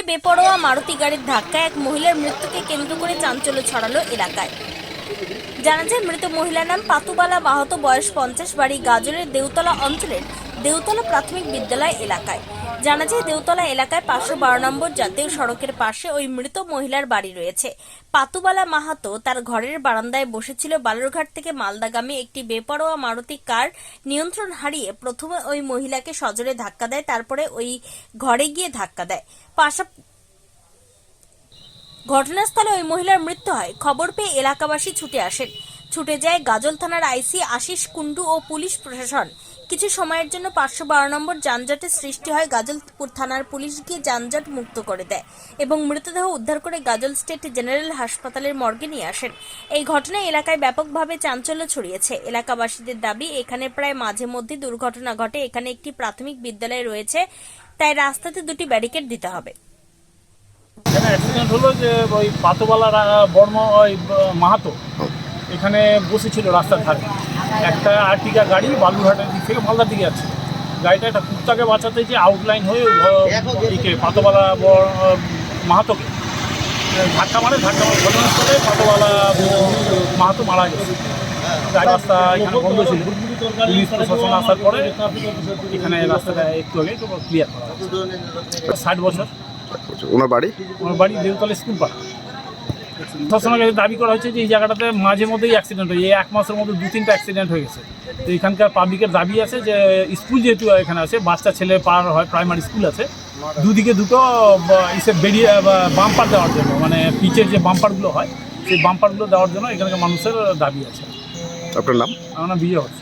গাজলে বেপরোয়া মারুতি গাড়ির ধাক্কায় এক মহিলার মৃত্যুকে কেন্দ্র করে চাঞ্চল্য ছড়ালো এলাকায়। জানা যায়, মৃত মহিলার নাম পাতুবালা বাহত বয়স পঞ্চাশ, বাড়ি গাজলের দেউতলা অঞ্চলের দেউতলা প্রাথমিক বিদ্যালয় এলাকায়। জানা যায়, দেউতলা এলাকায় পাঁচশো বারো নম্বর জাতীয় সড়কের পাশে ওই মৃত মহিলার বাড়ি রয়েছে। পাতুবালা মাহাতো তার ঘরের বারান্দায় বসেছিল বালুরঘাট থেকে মালদাগামী একটি বেপরোয়া মারুতি কার। নিয়ন্ত্রণ হারিয়ে প্রথমে ওই মহিলাকে সজোরে ধাক্কা দেয়, তারপরে ওই ঘরে গিয়ে ধাক্কা দেয়। ঘটনাস্থলে ওই মহিলার মৃত্যু হয়। খবর পেয়ে এলাকাবাসী ছুটে আসেন। ছুটে যায় গাজল থানার আইসি আশিস কুন্ডু ও পুলিশ প্রশাসন। কিছু সময়ের জন্য পাঁচশো বারো নম্বর যানজটের সৃষ্টি হয় গাজলপুর থানার পুলিশ গিয়ে যানজট মুক্ত করে দেয় এবং মৃতদেহ উদ্ধার করে গাজল স্টেট জেনারেল হাসপাতালের মর্গে নিয়ে আসেন। এই ঘটনায় এলাকায় ব্যাপকভাবে চাঞ্চল্য ছড়িয়েছে। এলাকাবাসীদের দাবি এখানে প্রায় মাঝে মধ্যে দুর্ঘটনা ঘটে এখানে একটি প্রাথমিক বিদ্যালয় রয়েছে তাই রাস্তাতে দুটি ব্যারিকেড দিতে হবে। এখানে অ্যাক্সিডেন্ট হলো যে ওই পাতোবালা বর্ম ওই মাহাতো। এখানে বসেছিল রাস্তার ধারে। একটা আর্টিকা গাড়ি বালুরঘাটের দিক থেকে মালদার দিকে যাচ্ছে। গাড়িটা একটা কুত্তাকে বাঁচাতে যে আউটলাইন হয়ে একে পাতোবালা মাহাতোকে। ধাক্কা মারে ধাক্কা মারে ঘটনাস্থলে পাতোবালা মাহাতো মারা গেছে। রাস্তা এখানে বন্ধ ছিল। পুলিশ প্রশাসন আসার পরে এখানে রাস্তাটা একটু আগে ক্লিয়ার করা ষাট বছর। ওনার বাড়ি? ওনার বাড়ি দেবতলা স্কুল পাড়া। প্রশাসনের কাছে দাবি করা হচ্ছে যে এই জায়গাটাতে মাঝে মধ্যেই অ্যাক্সিডেন্ট হয়। এই এক মাসের মধ্যে দু তিনটা অ্যাক্সিডেন্ট হয়ে গেছে। তো এখানকার পাবলিকের দাবি আছে যে স্কুল যেহেতু এখানে আছে বাচ্চা ছেলে পার হয় প্রাইমারি স্কুল আছে। দুদিকে দুটো ইসে বেরিয়ে বাম্পার দেওয়ার জন্য মানে পিচের যে বাম্পারগুলো হয় সেই বাম্পারগুলো দেওয়ার জন্য এখানকার মানুষের দাবি আছে। আপনার নাম? আমার নাম বিজয় হচ্ছে